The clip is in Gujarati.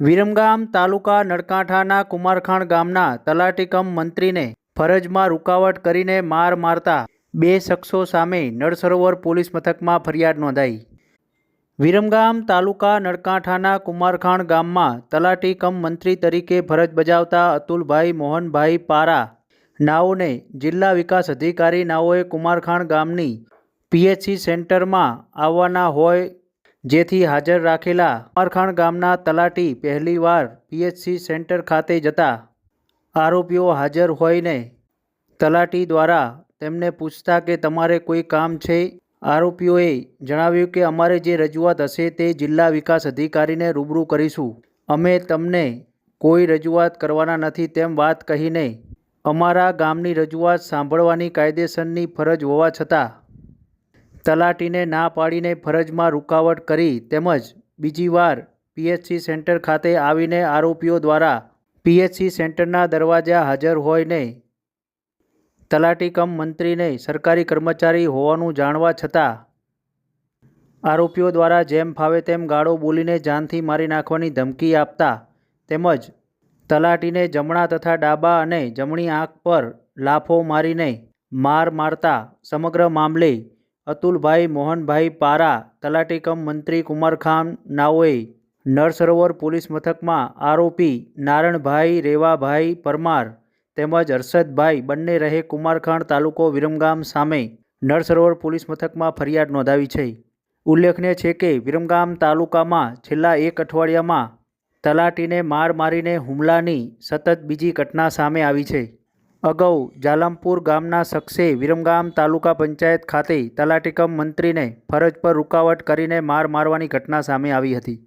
વિરમગામ તાલુકા નળકાંઠાના કુમારખાણ ગામના તલાટીકમ મંત્રીને ફરજમાં રૂકાવટ કરીને માર મારતા બે શખ્સો સામે નળસરોવર પોલીસ મથકમાં ફરિયાદ નોંધાઈ. વિરમગામ તાલુકા નળકાંઠાના કુમારખાણ ગામમાં તલાટીકમ મંત્રી તરીકે ફરજ બજાવતા અતુલભાઈ મોહનભાઈ પારા નાઓને જિલ્લા વિકાસ અધિકારી નાઓએ કુમારખાણ ગામની પીએચસી સેન્ટરમાં આવવાના હોય જેથી હાજર રાખેલા કુમારખાણ ગામના તલાટી પહેલીવાર પીએચસી સેન્ટર ખાતે જતા આરોપીઓ હાજર હોઈને તલાટી દ્વારા તેમને પૂછતા કે તમારે કોઈ કામ છે? આરોપીઓએ જણાવ્યું કે અમારે જે રજૂઆત હશે તે જિલ્લા વિકાસ અધિકારીને રૂબરૂ કરીશું. અમે તમને કોઈ રજૂઆત કરવાના નથી તેમ વાત કહીને અમારા ગામની રજૂઆત સાંભળવાની કાયદેસરની ફરજ હોવા છતાં તલાટીને ના પાડીને ફરજમાં રૂકાવટ કરી તેમજ બીજી વાર પીએચસી સેન્ટર ખાતે આવીને આરોપીઓ દ્વારા પીએચસી સેન્ટરના દરવાજા હાજર હોઈને તલાટી કમ મંત્રીને સરકારી કર્મચારી હોવાનું જાણવા છતાં આરોપીઓ દ્વારા જેમ ફાવે તેમ ગાળો બોલીને જાનથી મારી નાખવાની ધમકી આપતા તેમજ તલાટીને જમણા તથા ડાબા અને જમણી આંખ પર લાફો મારીને માર મારતા સમગ્ર મામલે અતુલભાઈ મોહનભાઈ પારા તલાટી કમ મંત્રી કુમારખાન નાઓએ, નરસરોવર પોલીસ મથકમાં આરોપી નારણભાઈ રેવાભાઈ પરમાર તેમજ હર્ષદભાઈ બંને રહે કુમારખાણ તાલુકો વિરમગામ સામે નરસરોવર પોલીસ મથકમાં ફરિયાદ નોંધાવી છે. ઉલ્લેખનીય છે કે વિરમગામ તાલુકામાં છેલ્લા એક અઠવાડિયામાં તલાટીને માર મારીને હુમલાની સતત બીજી ઘટના સામે આવી છે. અગાઉ જાલમપુર ગામના શખ્સે વિરમગામ તાલુકા પંચાયત ખાતે તલાટીકમ મંત્રીને ફરજ પર રૂકાવટ કરીને માર મારવાની ઘટના સામે આવી હતી.